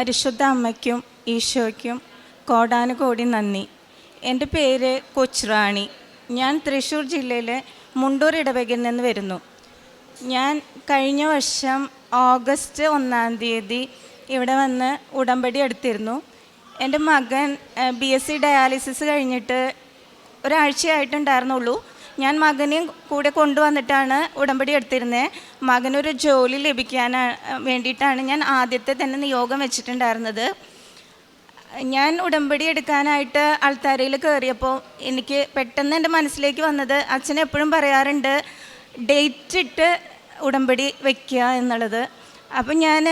പരിശുദ്ധ അമ്മയ്ക്കും ഈശോയ്ക്കും കോടാനുകോടി നന്ദി. എന്റെ പേര് കൊച്ചുറാണി. ഞാൻ തൃശ്ശൂർ ജില്ലയിലെ മുണ്ടൂർ ഇടവകയിൽ നിന്ന് വരുന്നു. ഞാൻ കഴിഞ്ഞ വർഷം ഓഗസ്റ്റ് ഒന്നാം തീയതി ഇവിടെ വന്ന് ഉടമ്പടി എടുത്തിരുന്നു. എന്റെ മകൻ ബി എസ് സി ഡയാലിസിസ് കഴിഞ്ഞിട്ട് ഒരാഴ്ചയായിട്ടുണ്ടായിരുന്നുള്ളൂ. ഞാൻ മകനെയും കൂടെ കൊണ്ടുവന്നിട്ടാണ് ഉടമ്പടി എടുത്തിരുന്നത് മകനൊരു ജോലി ലഭിക്കാൻ വേണ്ടിയിട്ടാണ് ഞാൻ ആദ്യത്തെ തന്നെ നിയോഗം വെച്ചിട്ടുണ്ടായിരുന്നത്. ഞാൻ ഉടമ്പടി എടുക്കാനായിട്ട് ആൾത്താരയിൽ കയറിയപ്പോൾ എനിക്ക് പെട്ടെന്ന് എന്റെ മനസ്സിലേക്ക് വന്നത് അച്ഛൻ എപ്പോഴും പറയാറുണ്ട് ഡേറ്റ് ഇട്ട് ഉടമ്പടി വയ്ക്കുക എന്നുള്ളത്. അപ്പം ഞാൻ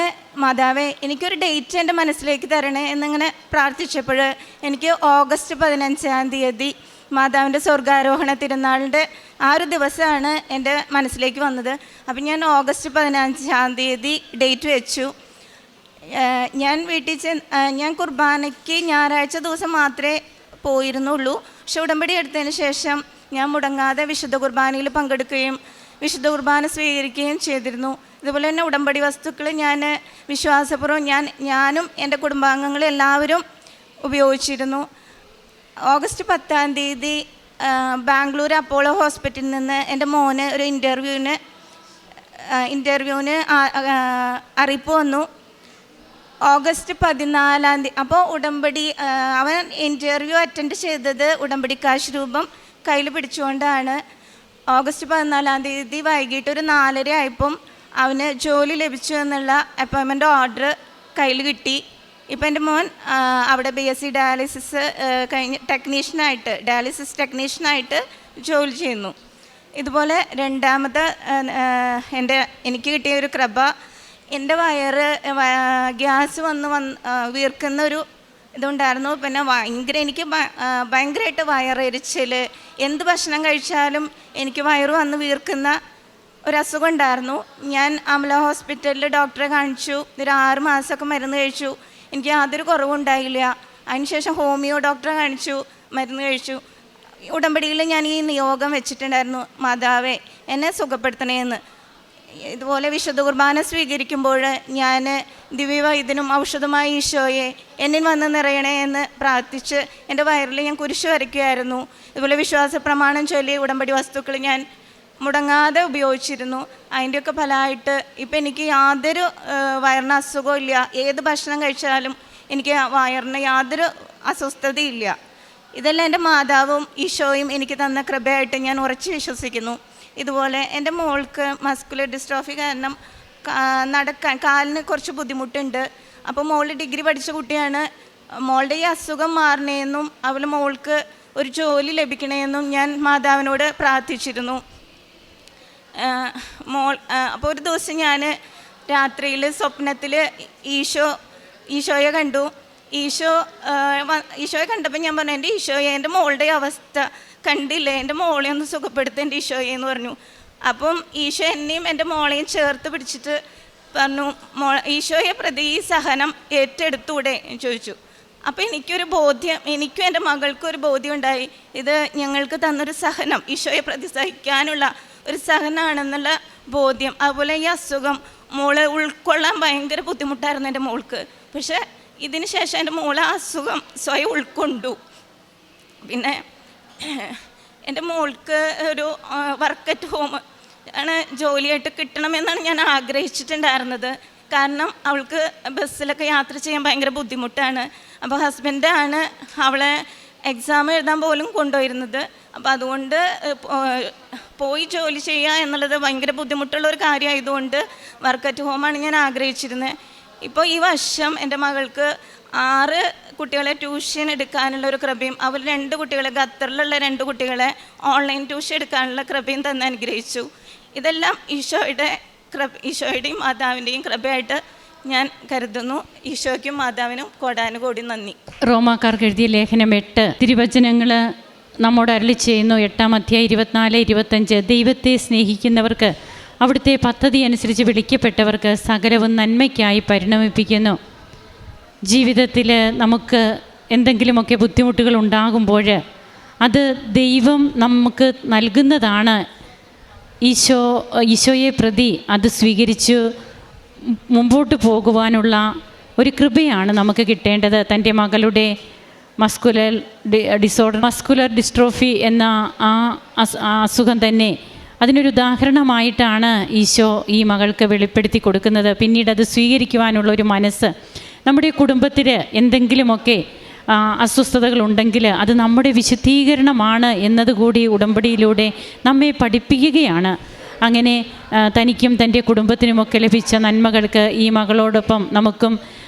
മാതാവേ എനിക്കൊരു ഡേറ്റ് എന്റെ മനസ്സിലേക്ക് തരണേ എന്നിങ്ങനെ പ്രാർത്ഥിച്ചപ്പോൾ എനിക്ക് ഓഗസ്റ്റ് പതിനഞ്ചാം തീയതി മാതാവിന്റെ സ്വർഗാരോഹണ തിരുനാളിന്റെ ആ ഒരു ദിവസമാണ് എന്റെ മനസ്സിലേക്ക് വന്നത്. അപ്പം ഞാൻ ഓഗസ്റ്റ് പതിനഞ്ചാം തീയതി ഡേറ്റ് വെച്ചു. ഞാൻ വീട്ടിൽ ഞാൻ കുർബാനയ്ക്ക് ഞായറാഴ്ച ദിവസം മാത്രമേ പോയിരുന്നുള്ളൂ. പക്ഷെ ഉടമ്പടി എടുത്തതിന് ശേഷം ഞാൻ മുടങ്ങാതെ വിശുദ്ധ കുർബാനയിൽ പങ്കെടുക്കുകയും വിശുദ്ധ കുർബാന സ്വീകരിക്കുകയും ചെയ്തിരുന്നു. ഇതുപോലെ തന്നെ ഉടമ്പടി വസ്തുക്കൾ ഞാൻ വിശ്വാസപൂർവം ഞാൻ ഞാനും എന്റെ കുടുംബാംഗങ്ങളും എല്ലാവരും ഉപയോഗിച്ചിരുന്നു. ഓഗസ്റ്റ് പത്താം തീയതി ബാംഗ്ലൂർ അപ്പോളോ ഹോസ്പിറ്റലിൽ നിന്ന് എന്റെ മോന് ഒരു ഇന്റർവ്യൂവിന് ഇന്റർവ്യൂവിന് അറിയിപ്പ് വന്നു. ഓഗസ്റ്റ് പതിനാലാം തീയതി അപ്പോൾ ഉടമ്പടി അവൻ ഇന്റർവ്യൂ അറ്റൻഡ് ചെയ്തത് ഉടമ്പടി കാശ് രൂപം കയ്യിൽ പിടിച്ചുകൊണ്ടാണ്. ഓഗസ്റ്റ് പതിനാലാം തീയതി വൈകിട്ട് ഒരു നാലര ആയപ്പം അവന് ജോലി ലഭിച്ചു എന്നുള്ള അപ്പോയിൻമെന്റ് ഓർഡർ കയ്യിൽ കിട്ടി. ഇപ്പം എന്റെ മോൻ അവിടെ ബി എസ് സി ഡയാലിസിസ് കഴിഞ്ഞ് ടെക്നീഷ്യനായിട്ട് ഡയാലിസിസ് ടെക്നീഷ്യനായിട്ട് ജോലി ചെയ്യുന്നു. ഇതുപോലെ ആ, എന്റെ എനിക്ക് കിട്ടിയ ഒരു ക്രബ എന്റെ വയറ് ഗ്യാസ് വന്ന് വന്ന് വീർക്കുന്ന ഒരു ഇതുണ്ടായിരുന്നു. പിന്നെ ഭയങ്കര എനിക്ക് ഭയങ്കരമായിട്ട് വയറെരിച്ചിൽ എന്ത് ഭക്ഷണം കഴിച്ചാലും എനിക്ക് വയറ് വന്ന് വീർക്കുന്ന ഒരസുഖം ഉണ്ടായിരുന്നു. ഞാൻ അമല ഹോസ്പിറ്റലിൽ ഡോക്ടറെ കാണിച്ചു. ഒരു ആറ് മാസമൊക്കെ മരുന്ന് കഴിച്ചു. എനിക്ക് യാതൊരു കുറവുണ്ടായില്ല. അതിനുശേഷം ഹോമിയോ ഡോക്ടറെ കാണിച്ചു മരുന്ന് കഴിച്ചു. ഉടമ്പടിയിൽ ഞാൻ ഈ നിയോഗം വെച്ചിട്ടുണ്ടായിരുന്നു മാതാവേ എന്നെ സുഖപ്പെടുത്തണേന്ന്. ഇതുപോലെ വിശുദ്ധ കുർബാന സ്വീകരിക്കുമ്പോൾ ഞാൻ ദിവ്യവൈദ്യനും ഔഷധമായ ഈശോയെ എന്നിൽ വന്ന് നിറയണേ എന്ന് പ്രാർത്ഥിച്ച് എന്റെ വയറിൽ ഞാൻ കുരിശ് വരയ്ക്കുമായിരുന്നു. ഇതുപോലെ വിശ്വാസ പ്രമാണം ചൊല്ലി ഉടമ്പടി വസ്തുക്കൾ ഞാൻ മുടങ്ങാതെ ഉപയോഗിച്ചിരുന്നു. അതിന്റെയൊക്കെ ഫലമായിട്ട് ഇപ്പം എനിക്ക് യാതൊരു വയറിന് അസുഖവും ഇല്ല. ഏത് ഭക്ഷണം കഴിച്ചാലും എനിക്ക് വയറിന് യാതൊരു അസ്വസ്ഥതയില്ല ഇതെല്ലാം എന്റെ മാതാവും ഈശോയും എനിക്ക് തന്ന കൃപയായിട്ട് ഞാൻ ഉറച്ച് വിശ്വസിക്കുന്നു. ഇതുപോലെ എന്റെ മോൾക്ക് മസ്കുലർ ഡിസ്ട്രോഫി കാരണം നടക്കാൻ കാലിന് കുറച്ച് ബുദ്ധിമുട്ടുണ്ട്. അപ്പോൾ മോൾ ഡിഗ്രി പഠിച്ച കുട്ടിയാണ്. മോളുടെ ഈ അസുഖം മാറണേന്നും അവൾ മോൾക്ക് ഒരു ജോലി ലഭിക്കണമെന്നും ഞാൻ മാതാവിനോട് പ്രാർത്ഥിച്ചിരുന്നു. മോൾ അപ്പോൾ ഒരു ദിവസം ഞാൻ രാത്രിയിൽ സ്വപ്നത്തിൽ ഈശോ ഈശോയെ കണ്ടു. ഈശോ ഈശോയെ കണ്ടപ്പോൾ ഞാൻ പറഞ്ഞു എന്റെ ഈശോയെ എന്റെ മോളുടെ അവസ്ഥ കണ്ടില്ലേ? എന്റെ മോളെ ഒന്ന് സുഖപ്പെടുത്ത എന്റെ ഈശോയെ എന്ന് പറഞ്ഞു. അപ്പം ഈശോ എന്നെയും എന്റെ മോളെയും ചേർത്ത് പിടിച്ചിട്ട് പറഞ്ഞു മോ ഈശോയെ പ്രതി ഈ സഹനം ഏറ്റെടുത്തൂടെ? ചോദിച്ചു. അപ്പോൾ എനിക്കൊരു ബോധ്യം എനിക്കും എന്റെ മകൾക്കും ഒരു ബോധ്യം ഉണ്ടായി. ഇത് ഞങ്ങൾക്ക് തന്നൊരു സഹനം ഈശോയെ പ്രതി സഹിക്കാനുള്ള ഒരു സഹനമാണെന്നുള്ള ബോധ്യം അതുപോലെ ഈ അസുഖം മോളെ ഉൾക്കൊള്ളാൻ ഭയങ്കര ബുദ്ധിമുട്ടായിരുന്നു എന്റെ മോൾക്ക്. പക്ഷേ ഇതിന് ശേഷം എന്റെ മോളെ അസുഖം സ്വയം ഉൾക്കൊണ്ടു. പിന്നെ എന്റെ മോൾക്ക് ഒരു വർക്ക് അറ്റ് ഹോം ആണ് ജോലിയായിട്ട് കിട്ടണമെന്നാണ് ഞാൻ ആഗ്രഹിച്ചിട്ടുണ്ടായിരുന്നത്. കാരണം അവൾക്ക് ബസ്സിലൊക്കെ യാത്ര ചെയ്യാൻ ഭയങ്കര ബുദ്ധിമുട്ടാണ്. അപ്പോൾ ഹസ്ബൻഡാണ് അവളെ എക്സാം എഴുതാൻ പോലും കൊണ്ടുപോയിരുന്നത് അപ്പോൾ അതുകൊണ്ട് പോയി ജോലി ചെയ്യുക എന്നുള്ളത് ഭയങ്കര ബുദ്ധിമുട്ടുള്ള ഒരു കാര്യമായതുകൊണ്ട് വർക്ക് അറ്റ് ഹോമാണ് ഞാൻ ആഗ്രഹിച്ചിരുന്നത് ഇപ്പോൾ ഈ വർഷം എന്റെ മകൾക്ക് ആറ് കുട്ടികളെ ട്യൂഷൻ എടുക്കാനുള്ള ഒരു കൃപയും അവർ രണ്ട് കുട്ടികളെ ഖത്തറിലുള്ള രണ്ട് കുട്ടികളെ ഓൺലൈൻ ട്യൂഷൻ എടുക്കാനുള്ള കൃപയും തന്നെ അനുഗ്രഹിച്ചു. ഇതെല്ലാം ഈശോയുടെ കൃപ ഈശോയുടെയും മാതാവിന്റെയും കൃപയായിട്ട് ഞാൻ കരുതുന്നു. ഈശോയ്ക്കും മാതാവിനും കോടാനുകോടി നന്ദി. റോമാക്കാർക്ക് എഴുതിയ ലേഖനം എട്ട് തിരുവചനങ്ങൾ നമ്മോട് അരളി ചെയ്യുന്നു. എട്ടാം അധ്യായം ഇരുപത്തിനാല് ഇരുപത്തഞ്ച് ദൈവത്തെ സ്നേഹിക്കുന്നവർക്ക് അവിടുത്തെ പദ്ധതി അനുസരിച്ച് വിളിക്കപ്പെട്ടവർക്ക് സകലവും നന്മയ്ക്കായി പരിണമിപ്പിക്കുന്നു. ജീവിതത്തിൽ നമുക്ക് എന്തെങ്കിലുമൊക്കെ ബുദ്ധിമുട്ടുകൾ ഉണ്ടാകുമ്പോൾ അത് ദൈവം നമുക്ക് നൽകുന്നതാണ്. ഈശോ ഈശോയെ പ്രതി അത് സ്വീകരിച്ചു മുമ്പോട്ട് പോകുവാനുള്ള ഒരു കൃപയാണ് നമുക്ക് കിട്ടേണ്ടത്. തന്റെ മകളുടെ മസ്കുലർ ഡിസോർഡർ മസ്കുലർ ഡിസ്ട്രോഫി എന്ന ആ അസുഖം തന്നെ. അതിനൊരു ഉദാഹരണമായിട്ടാണ് ഈശോ ഈ മകൾക്ക് വെളിപ്പെടുത്തി കൊടുക്കുന്നത്. പിന്നീട് അത് സ്വീകരിക്കുവാനുള്ള ഒരു മനസ്സ്. നമ്മുടെ കുടുംബത്തിൽ എന്തെങ്കിലുമൊക്കെ അസ്വസ്ഥതകളുണ്ടെങ്കിൽ അത് നമ്മുടെ വിശുദ്ധീകരണമാണ് എന്നതുകൂടി ഉടമ്പടിയിലൂടെ നമ്മെ പഠിപ്പിക്കുകയാണ്. അങ്ങനെ തനിക്കും തന്റെ കുടുംബത്തിനുമൊക്കെ ലഭിച്ച നന്മകൾക്ക് ഈ മകളോടൊപ്പം നമുക്കും